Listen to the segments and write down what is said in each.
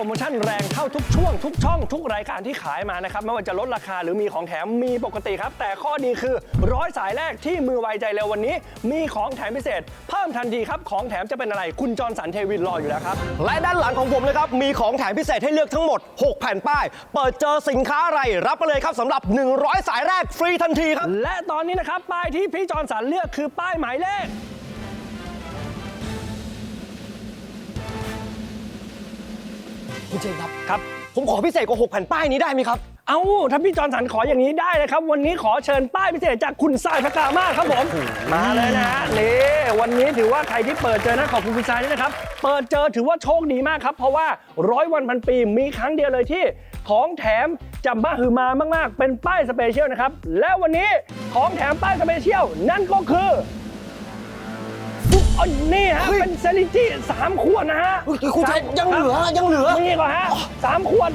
รโมชั่นแรงเท่าทุกช่วง ทุกช่อง ทุกรายการที่ขายมานะครับ ไม่ว่าจะลดราคาหรือมีของแถมมีปกติครับ แต่ข้อดีคือร้อยสายแรกที่มือไวใจเร็ววันนี้ มีของแถมพิเศษ เพิ่มทันทีครับ ของแถมจะเป็นอะไรคุณจอร์นสันเทวินรออยู่แล้วครับ และด้านหลังของผมนะครับ มีของแถมพิเศษให้เลือกทั้งหมด 6 แผ่นป้าย เปิดเจอสินค้าอะไรรับไปเลยครับสำหรับ 100 สายแรกฟรีทันทีครับและตอนนี้นะครับป้ายที่พี่จอร์นสันเลือกคือป้ายหมายเลข คุณเจนครับครับ ผมขอพิเศษกว่า6แผ่นป้ายนี้ได้ไหมครับ เอาถ้าพี่จอร์นสันขออย่างนี้ได้เลยครับ วันนี้ขอเชิญป้ายพิเศษจากคุณทรายพระกามาศครับผม มาเลยนะฮะนี่วันนี้ถือว่าใครที่เปิดเจอนะขอบคุณคุณทรายด้วยนะครับ เปิดเจอถือว่าโชคดีมากครับ เพราะว่าร้อยวันพันปีมีครั้งเดียวเลยที่ของแถมจะมาฮือมามาก ๆ เป็นป้ายสเปเชียลนะครับ และวันนี้ของแถมป้ายสเปเชียลนั่นก็คือ อ๋อนี่ฮะเฮ้ยเป็นเซริจิสามขวดนะฮะเฮ้ยคุณชัยยังเหลือยังเหลือนี่ก่อนฮะสามขวด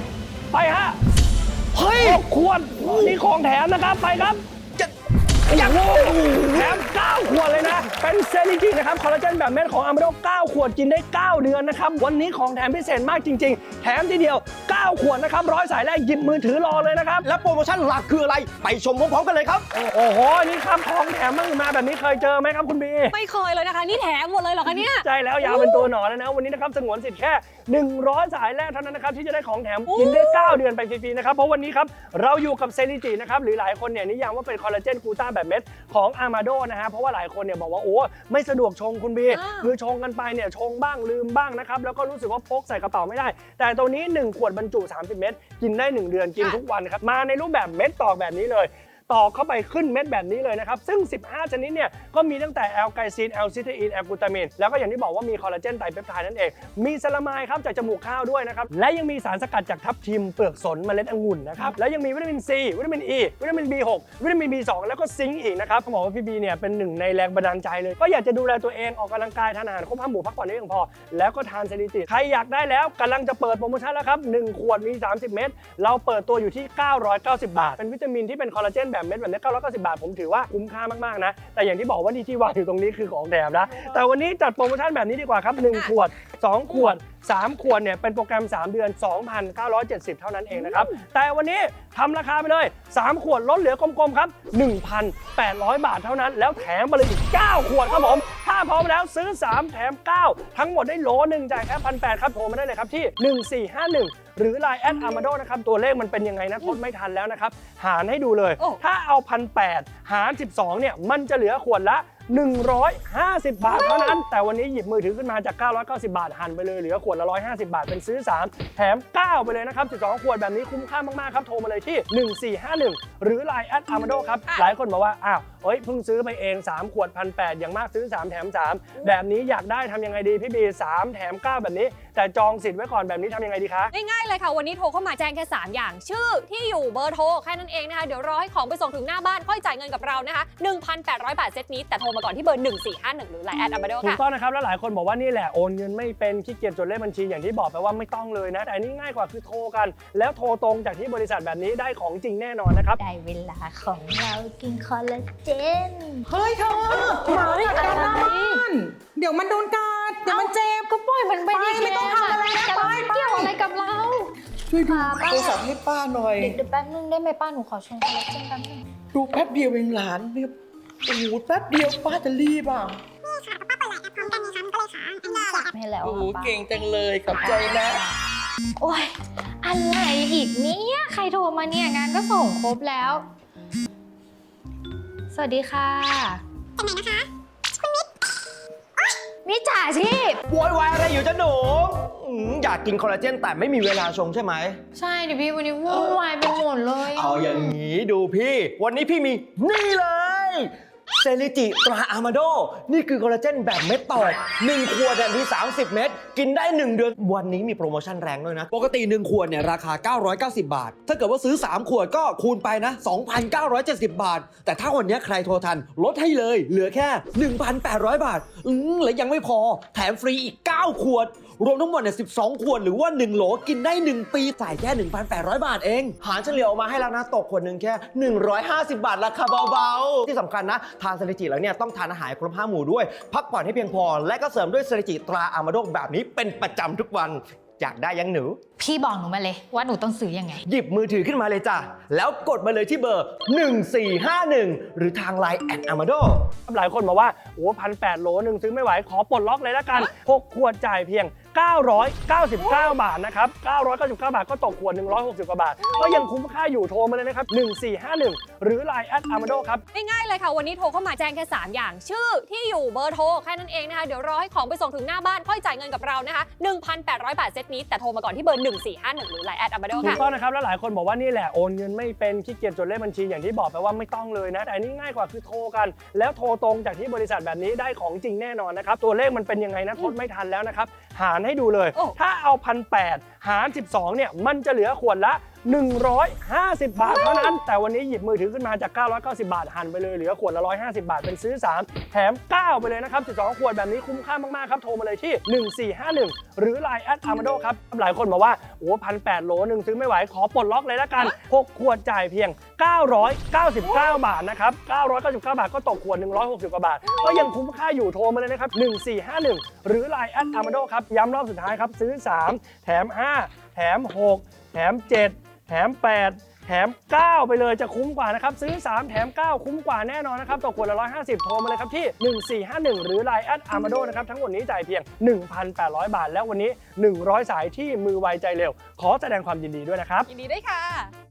ไปฮะเฮ้ยหกขวดนี่ของแถมนะครับ ไปครับจะ อย่างโอ้แถม9ขวดเลยนะ เป็นเซริจินะครับ คอลลาเจนแบบเม็ดของอัมโด9ขวดกินได้ 9 เดือนนะครับ วันนี้ของแถมพิเศษมากจริง ๆ แถมทีเดียว 9 ขวดนะครับ ร้อยสายแรกหยิบมือถือรอเลยนะครับ และโปรโมชั่นหลักคืออะไร ไปชมพร้อมๆกันเลยครับ โอ้โห นี่ครับของแถมมั่งมาแบบนี้เคยเจอไหมครับคุณบี ไม่เคยเลยนะคะ นี่แถมหมดเลยเหรอคะเนี่ย ใช่แล้วยาวเป็นตัวหนอนแล้วนะ วันนี้นะครับสงวนสิทธิ์แค่100 สายแรกเท่านั้นนะครับที่จะได้ของแถมกินได้ 9 เดือนไปฟรีๆนะครับ เพราะวันนี้ครับเราอยู่กับเซนิจินะครับหรือหลายคนเนี่ยนิยามว่าเป็นคอลลาเจนกลูต้าแบบเม็ดของอามาโดนะฮะเพราะว่าหลายคนเนี่ยบอกว่าโอ้ไม่สะดวกชงคุณบีอ่าคือชงกันไปเนี่ยชงบ้างลืมบ้างนะครับแล้วก็รู้สึกว่าพกใส่กระเป๋าไม่ได้ แต่ตัวนี้ 1 ขวดบรรจุ 30 เม็ดกินได้ 1 เดือนกินทุกวันครับมาในรูปแบบเม็ดตอกแบบนี้เลย ตอกเข้าไปขึ้นเม็ดแบบนี้เลยนะครับ ซึ่ง 15 ชนิดเนี่ยก็มีตั้งแต่แอลไกซินแอลซิเทอีนแอลกูตามินแล้วก็อย่างที่บอกว่ามีคอลลาเจนไตรเปปไทด์นั่นเอง มีซาลามายครับจากจมูกข้าวด้วยนะครับ และยังมีสารสกัดจากทับทิมเปลือกสนเมล็ดองุ่นนะครับ แล้วยังมีวิตามินซีวิตามินอ e, ีวิตามิน B6 วิตามิน B2 แล้วก็ซิงค์อีกนะครับต้องบอกว่าพี่บีเนี่ยเป็นหนึ่งในแรงบันดาลใจเลย ก็อยากจะดูแลตัวเองออกกำลังกายทานอาหารครบห้าหมู่พักผ่อนให้เพียงพอ แล้วก็ทานเซริติใครอยากได้แล้วกำลังจะเปิดโปรโมชั่นแล้วครับหนึ่งขวดมี 30 เม็ดเราเปิดตัวอยู่ที่ 990 บาท เป็นวิตามินที่เป็นคอลลาเจนแบบเม็ดแบบนี้990 บาท ผมถือว่าคุ้มค่ามากๆนะ แต่อย่างที่บอกว่านี่ที่วางอยู่ตรงนี้คือของแถมนะ แต่วันนี้จัดโปรโมชั่นแบบนี้ดีกว่าครับ 1 ขวด 2 ขวด 3 ขวดเนี่ยเป็นโปรแกรม 3 เดือน 2,970 เท่านั้นเองนะครับ แต่วันนี้ทำราคาไปเลย 3 ขวดลดเหลือกลมๆครับ 1,800 บาทเท่านั้น แล้วแถมไปเลยอีก 9 ขวดครับผม ถ้าพร้อมแล้วซื้อ 3 แถม 9 ทั้งหมดได้โหลหนึ่งจ่ายแค่พันแครับโทรมาได้เลยครับที่ 1451 หรือ Line แอดอามาโดนะครับ ตัวเลขมันเป็นยังไงนะทดไม่ทันแล้วนะครับ หารให้ดูเลย โอ้ ถ้าเอาพันแหาร 12เนี่ยมันจะเหลือขวดละ 150 บาทเท่านั้น แต่วันนี้หยิบมือถือขึ้นมาจาก 990 บาทหันไปเลยเหลือขวดละ 150 บาท เป็นซื้อ 3 แถม 9 ไปเลยนะครับ12ขวดแบบนี้คุ้มค่ามาก ๆ ครับ โทรมาเลยที่ 1451 หรือ Line แอดอามาโดครับ หลายคนบอกว่า อ้าวเฮ้ยเพิ่งซื้อไปเอง 3 ขวดพันแอย่างมากซื้อ 3 แถม 3 แบบนี้อยากได้ทำยังไงดีพี่บี3แถม 9 แบบนี้ แต่จองสิทธิ์ไว้ก่อนแบบนี้ทำยังไงดีคะง่ายๆเลยค่ะวันนี้โทรเข้ามาแจ้งแค่3อย่าง ชื่อที่อยู่เบอร์โทรแค่นั้นเองนะคะเดี๋ยวรอให้ของไปส่งถึงหน้าบ้านค่อยจ่ายเงินกับเรานะคะ1,800 บาทเซตนี้แต่โทรมาก่อนที่เบอร์ 1451 หรือไลน์แอดอามาโดถูกค่ะ ต้องนะครับแล้วหลายคนบอกว่านี่แหละโอนเงินไม่เป็นขี้เกียจจดเลขบัญชีอย่างที่บอกไปว่าไม่ต้องเลยนะ แต่อันนี่ง่ายกว่าคือโทรกัน แล้วโทรตรงจากที่บริษัทแบบนี้ได้ของจริงแน่นอนนะครับ ได้เวลาของเรากินคอลลาเจน เฮ้ยเธอหมากัดกันหน้าบ้านเดี๋ยวมันโดนกัดเดี๋ยวมันเจ็บ ก็ปล่อยมันไปดิไปไม่ต้องทำอะไรนะแกไปไป เกี่ยวอะไรกับเราช่วยดูป้าโทรศัพท์ให้ป้าหน่อยเดี๋ยวเดี๋ยวแป๊บนึงได้ไหมป้าหนูขอชงคอลลาเจนแป๊บนึงดูแป๊บเดียวเองหลานเนี่ย โอ้โหแป๊บเดียวป้าจะรีบอะให้แล้วโอ้โหค่ะป้าเก่งจังเลยขอบใจนะ โอ้ยอะไรอีกเนี่ยใครโทรมาเนี่ยงานก็ส่งครบแล้ว สวัสดีค่ะเป็นไหนนะคะคุณมิตรมิจฉาชีพ โวยวายอะไรอยู่จ้าหนูอืมอยากกินคอลลาเจนแต่ไม่มีเวลาชงใช่ไหม ใช่ดิพี่วันนี้วุ่นวายไปหมดเลย เอาอย่างนี้ดูพี่ วันนี้พี่มีนี่เลย เซริจิตราอามาโด นี่คือคอลลาเจนแบบเม็ดตอก1ขวดเนี่ยมี 30 เม็ด กินได้ 1 เดือน วันนี้มีโปรโมชั่นแรงด้วยนะ ปกติ 1 ขวดเนี่ยราคา 990 บาท ถ้าเกิดว่าซื้อ 3 ขวดก็คูณไปนะ 2,970 บาท แต่ถ้าวันนี้ใครโทรทันลดให้เลย เหลือแค่ 1,800 บาท อืมและยังไม่พอ แถมฟรีอีก 9 ขวด รวมทั้งหมดเนี่ย12 ขวด หรือว่า 1 โหลกินได้ 1 ปีจ่ายแค่ 1,800 บาทเอง หารเฉลี่ยออกมาให้แล้วนะตกขวดหนึ่งแค่ 150 บาทราคาเบาๆ ที่สำคัญนะทานเซริจิแล้วเนี่ยต้องทานอาหารครบ5หมู่ด้วย พักผ่อนให้เพียงพอ และก็เสริมด้วยเซริจิตราอามาโดแบบนี้เป็นประจำทุกวันอยากได้ยังหนู พี่บอกหนูมาเลยว่าหนูต้องซื้อยังไง หยิบมือถือขึ้นมาเลยจ้ะ แล้วกดมาเลยที่เบอร์ 1451 หรือทาง Line แอดอามาโดหลายคนบอกว่า โอ้พันแปดโลหนึ่งซื้อไม่ไหว ขอปลดล็อกเลยละกัน6ขวดจ่ายเพียง 999 บาทนะครับ 999 บาทก็ตกขวด 160 กว่าบาท ก็ยังคุ้มค่าอยู่โทรมาเลยนะครับ 1451 หรือ Line แอดอามาโดครับ ง่ายๆเลยค่ะ วันนี้โทรเข้ามาแจ้งแค่ 3 อย่าง ชื่อที่อยู่เบอร์โทร แค่นั้นเองนะคะ เดี๋ยวรอให้ของไปส่งถึงหน้าบ้าน ค่อยจ่ายเงินกับเรานะคะ 1,800 บาทเซตนี้ แต่โทรมาก่อนที่เบอร์ 1451 หรือ Line แอดอามาโดถูกค่ะ ต้องนะครับ แล้วหลายคนบอกว่านี่แหละโอนเงินไม่เป็นขี้เกียจจดเลขบัญชีอย่างที่บอกไปว่าไม่ต้องเลยนะ แต่อันนี่ง่ายกว่าคือโทรกัน แล้วโทรตรงจากที่บริษัทแบบนี้ได้ของจริงแน่นอนนะครับ ตัวเลขมันเป็นยังไงนะทดไม่ทันแล้วนะครับ หารให้ดูเลยโอ้ถ้าเอาพันแหาร 12เนี่ยมันจะเหลือขวดละ 150 บาทเท่านั้น แต่วันนี้หยิบมือถือขึ้นมาจาก 990 บาท หันไปเลยเหลือขวดละ 150 บาท เป็นซื้อ 3 แถม 9 ไปเลยนะครับ 12 ขวดแบบนี้คุ้มค่ามากๆครับ โทรมาเลยที่ 1451 หรือ Line แอดอามาโดครับ หลายคนบอกว่า โอ้พันแโลหนึ่งซื้อไม่ไหว ขอปลดล็อกเลยละกัน 6 ขวดจ่ายเพียง 999 บาทนะครับ 999 บาทก็ตกขวด 160 กว่าบาท ก็ยังคุ้มค่าอยู่โทรมาเลยนะครับ 1451 หรือ Line แอดอามาโดครับ ย้ำรอบสุดท้ายครับซื้อ 3 แถม 5 แถม 6 แถม 7 แถม 8 แถม 9 ไปเลยจะคุ้มกว่านะครับ ซื้อ 3 แถม 9 คุ้มกว่าแน่นอนนะครับตกขวดละ150 โทรมาเลยครับที่ 1451 หรือ Line แอดอามาโดนะครับ ทั้งหมดนี้จ่ายเพียง 1,800 บาท แล้ววันนี้ 100 สายที่มือไวใจเร็ว ขอแสดงความยินดีด้วยนะครับ ยินดีด้วยค่ะ